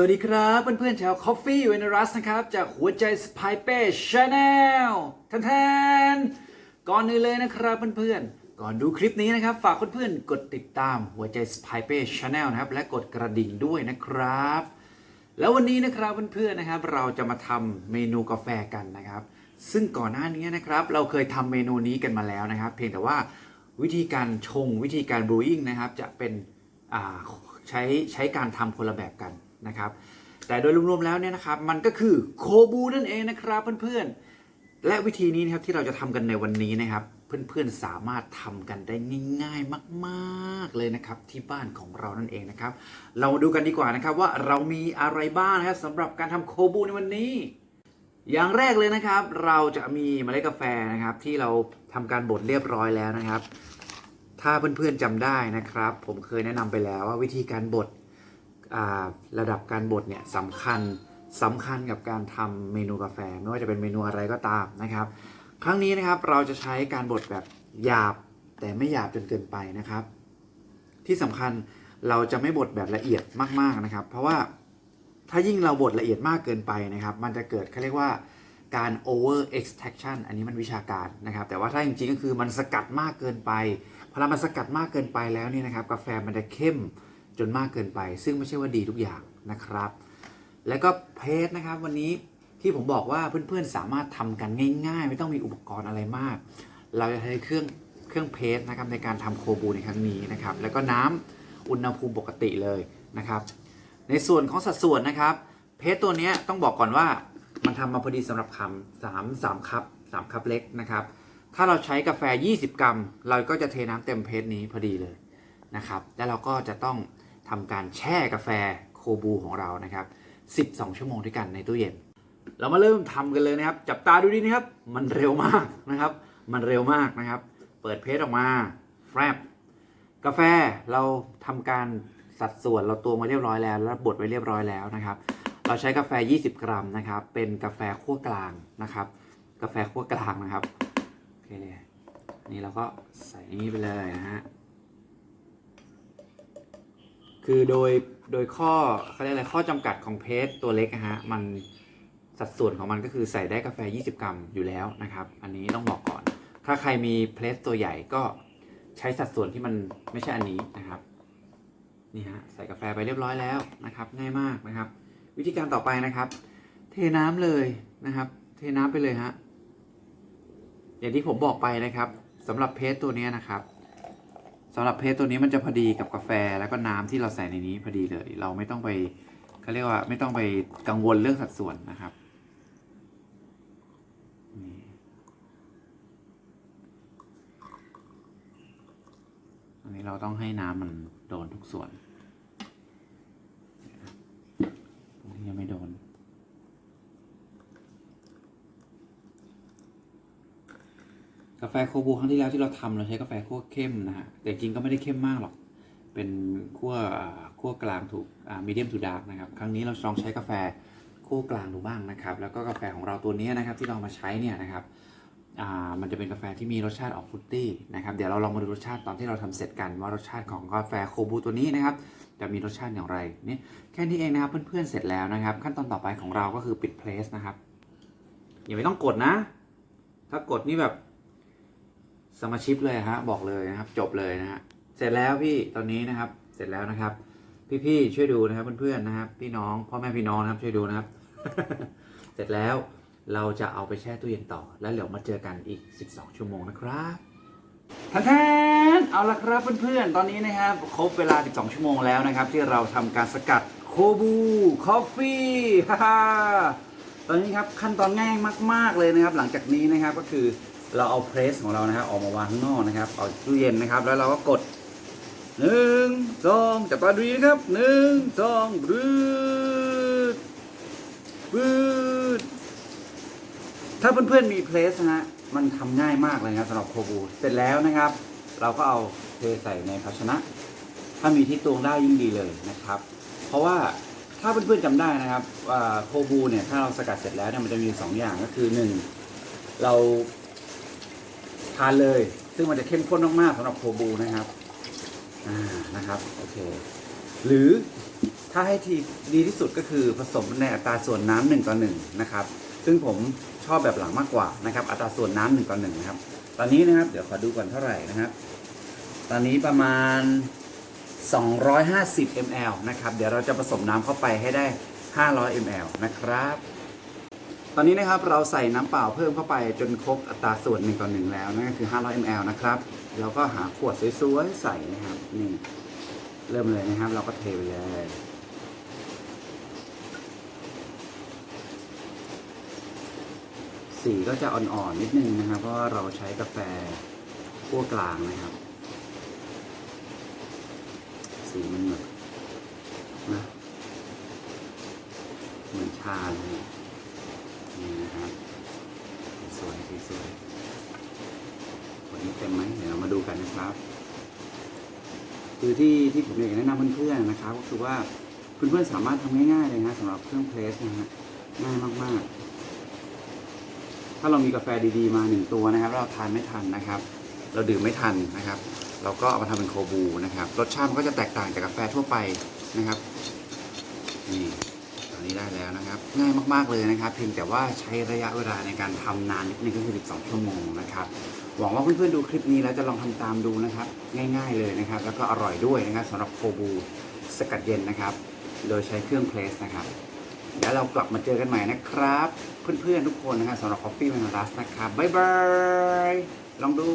สวัสดีครับเพื่อนๆชาว Coffee w e n e r u s นะครับ จากหัวใจสไปเป้ชาแนลท่านทนก่อนอื่นเลยนะครับเพื่อนๆ ก่อนดูคลิปนี้นะครับ ฝากเพื่อนๆ กดติดตามหัวใจสไปเป้ชาแนลนะครับ และกดกระดิ่งด้วยนะครับ แล้ววันนี้นะครับเพื่อนๆนะครับ เราจะมาทำเมนูกาแฟกันนะครับ ซึ่งก่อนหน้านี้นะครับ เราเคยทำเมนูนี้กันมาแล้วนะครับ เพียงแต่ว่าวิธีการชงวิธีการบรูอิงนะครับจะเป็นใช้ใช้การทำคนละแบบกัน นะครับแต่โดยรวมๆแล้วเนี่ยนะครับมันก็คือโคบูนั่นเองนะครับเพื่อนๆ และวิธีนี้นะครับที่เราจะทำกันในวันนี้นะครับ เพื่อนๆสามารถทำกันได้ง่ายๆมากๆเลยนะครับที่บ้านของเรานั่นเองนะครับ เรามาดูกันดีกว่านะครับว่าเรามีอะไรบ้างนะครับสำหรับการทำโคบูในวันนี้ อย่างแรกเลยนะครับ เราจะมีเมล็ดกาแฟนะครับ ที่เราทำการบดเรียบร้อยแล้วนะครับ ถ้าเพื่อนๆจำได้นะครับ ผมเคยแนะนำไปแล้วว่าวิธีการบด ระดับการบดเนี่ยสำคัญสำคัญกับการทำเมนูกาแฟ ไม่ว่าจะเป็นเมนูอะไรก็ตามนะครับ ครั้งนี้นะครับเราจะใช้การบดแบบหยาบแต่ไม่หยาบจนเกินไปนะครับ ที่สำคัญเราจะไม่บดแบบละเอียดมากๆนะครับ เพราะว่าถ้ายิ่งเราบดละเอียดมากเกินไปนะครับ มันจะเกิดเขาเรียกว่าการ over extraction อันนี้มันวิชาการนะครับ แต่ว่าถ้าจริงๆก็คือมันสกัดมากเกินไปพอมันสกัดมากเกินไปแล้วเนี่ยนะครับ กาแฟมันจะเข้ม จนมากเกินไป ซึ่งไม่ใช่ว่าดีทุกอย่างนะครับ แล้วก็เพจนะครับวันนี้ที่ผมบอกว่าเพื่อนๆสามารถทำกันง่าย ๆ ไม่ต้องมีอุปกรณ์อะไรมาก เราจะใช้เครื่องเครื่องเพจนะครับในการทำโคบูในครั้งนี้นะครับ แล้วก็น้ำอุณหภูมิปกติเลยนะครับ ในส่วนของสัดส่วนนะครับ เพจตัวนี้ต้องบอกก่อนว่ามันทำมาพอดีสำหรับคำสามสามคัพสามคัพเล็กนะครับ ถ้าเราใช้กาแฟ 20 กรัม เราก็จะเทน้ำเต็มเพจนี้พอดีเลยนะครับ แล้วเราก็จะต้อง ทำการแช่กาแฟโคบูของเรานะครับ 12 ชั่วโมงด้วยกันในตู้เย็น เรามาเริ่มทำกันเลยนะครับ จับตาดูดีนะครับ มันเร็วมากนะครับ มันเร็วมากนะครับ เปิดเพจออกมาแฟบกาแฟเราทำการสัดส่วนเราตวงไว้เรียบร้อยแล้ว แล้วบดไว้เรียบร้อยแล้วนะครับ เราใช้กาแฟ 20 กรัมนะครับ เป็นกาแฟคั่วกลางนะครับ กาแฟคั่วกลางนะครับโอเคเลยนี่เราก็ใส่อย่นี้ไปเลยนะฮะ คือโดยโดยข้อเขาเรียกอะไรข้อจำกัดของเพจตัวเล็กนะฮะมันสัดส่วนของมันก็คือใส่ได้กาแฟ 20 กรัมอยู่แล้วนะครับ อันนี้ต้องบอกก่อน ถ้าใครมีเพลสตัวใหญ่ก็ใช้สัดส่วนที่มันไม่ใช่อันนี้นะครับนี่ฮะใส่กาแฟไปเรียบร้อยแล้วนะครับ ง่ายมากนะครับ วิธีการต่อไปนะครับ เทน้ำเลยนะครับ เทน้ำไปเลยฮะอย่างที่ผมบอกไปนะครับสำหรับเพจตัวเนี้ยนะครับำหรับเพจตัวนี้มันจะพอดีกับกาแฟแล้วก็น้ำที่เราใส่ในนี้พอดีเลย เราไม่ต้องไปเขาเรียกว่าไม่ต้องไปกังวลเรื่องสัดส่วนนะครับอันนี้เราต้องให้น้ำมันโดนทุกส่วนตรงที่ยังไม่โดน กาแฟโคบูครั้งที่แล้วที่เราทำเราใช้กาแฟคั่วเข้มนะฮะแต่จริงก็ไม่ได้เข้มมากหรอก เป็นคั่วคั่วกลางถูกมีเดียมทูดาร์กนะครับ ครั้งนี้เราลองใช้กาแฟคั่วกลางดูบ้างนะครับ แล้วก็กาแฟของเราตัวนี้นะครับที่เรามาใช้เนี่ยนะครับมันจะเป็นกาแฟที่มีรสชาติออกฟรุตตี้นะครับ เดี๋ยวเราลองมาดูรสชาติตอนที่เราทำเสร็จกันว่ารสชาติของกาแฟโคบูตัวนี้นะครับ จะมีรสชาติอย่างไรนี่แค่นี้เองนะครับเพื่อนๆเสร็จแล้วนะครับ ขั้นตอนต่อไปของเราก็คือปิดเพลสนะครับอย่าไม่ต้องกดนะ ถ้ากดนี่แบบ สมาชิปเลยฮะบอกเลยนะครับ จบเลยนะฮะเสร็จแล้วพี่ตอนนี้นะครับ เสร็จแล้วนะครับ พี่ๆช่วยดูนะครับเพื่อนๆนะครับ พี่น้องพ่อแม่พี่น้องนะครับ ช่วยดูนะครับ เสร็จแล้วเราจะเอาไปแช่ตู้เย็นต่อ แล้วเดี๋ยวมาเจอกันอีก 12 ชั่วโมงนะครับท่านแทนเอาละครับเพื่อนๆ ตอนนี้นะครับ ครบเวลา 12 ชั่วโมงแล้วนะครับ ที่เราทำการสกัดโคบูคอฟฟี่ฮ่าตอนนี้ครับขั้นตอนง่ายมาก ๆเลยนะครับ หลังจากนี้นะครับก็คือ เราเอาเพรสของเรานะครับออกมาวางข้างนอกนะครับเอาตู้เย็นนะครับ แล้วเราก็กดหนึ่งสองจับตาดูดีนะครับหนึ่งสองบืดบืดถ้าเพื่อนๆมีเพรสนะฮะมันทำง่ายมากเลยนะครับสำหรับโคบูเสร็จแล้วนะครับ เราก็เอาเทใส่ในภาชนะ ถ้ามีที่ตวงได้ยิ่งดีเลยนะครับ เพราะว่าถ้าเพื่อนๆจำได้นะครับโคบูเนี่ยถ้าเราสกัดเสร็จแล้วเนี่ยมันจะมีสองอย่างก็คือหนึ่งเรา ทานเลย ซึ่งมันจะเข้มข้นมากๆสำหรับโคบูนะครับอ่านะครับโอเคหรือถ้าให้ทีดีที่สุดก็คือผสมในอัตราส่วนน้ำหนึ่งต่อหนึ่งนะครับ ซึ่งผมชอบแบบหลังมากกว่านะครับ อัตราส่วนน้ำหนึ่งต่อหนึ่งนะครับ ตอนนี้นะครับเดี๋ยวขอดูก่อนเท่าไหร่นะครับ ตอนนี้ประมาณ 250 ml นะครับ เดี๋ยวเราจะผสมน้ำเข้าไปให้ได้ 500 ml นะครับ อนนี้นะครับเราใส่น้ำเปล่าเพิ่มเข้าไปจนครบอัตราส่วน1ต่อ1แล้วนั่นก็คือ 500 ml นะครับแล้วก็หาขวดสวยๆใส่นะครับนี่เริ่มเลยนะครับ เราก็เทไปเลยสีก็จะอ่อนๆนิดนึงนะครับ เพราะว่าเราใช้กาแฟขั้วกลางนะครับ สีมันแบบนะเหมือนชาเลยนี่นะครับสี สวยวันนี้เต็มไหมเดี๋ยวเรามาดูกันนะครับ คือที่ที่ผมอยากจะแนะนำเพื่อนๆนะครับ ก็คือว่าเพื่อนๆสามารถทำง่ายๆเลยนะสำหรับเครื่องเพรสนะฮะง่ายมากๆ ถ้าเรามีกาแฟดีๆมาหนึ่งตัวนะครับ เราทานไม่ทันนะครับ เราดื่มไม่ทันนะครับ เราก็เอามาทำเป็นโคบูนะครับ รสชาติมันก็จะแตกต่างจากกาแฟทั่วไปนะครับนี่ ตอนนี้ได้แล้วนะครับ ง่ายมากๆเลยนะครับ เพียงแต่ว่าใช้ระยะเวลาในการทำนานนิดนึงก็คือ 12 ชั่วโมงนะครับ หวังว่าเพื่อนๆดูคลิปนี้แล้วจะลองทำตามดูนะครับ ง่ายๆเลยนะครับ แล้วก็อร่อยด้วยนะครับสำหรับโคบูสกัดเย็นนะครับ โดยใช้เครื่องเพรสนะครับเดี๋ยวเรากลับมาเจอกันใหม่นะครับ เพื่อนๆทุกคนนะครับสำหรับ Coffee m a n a r u s นะครับบ๊ายบายลองดู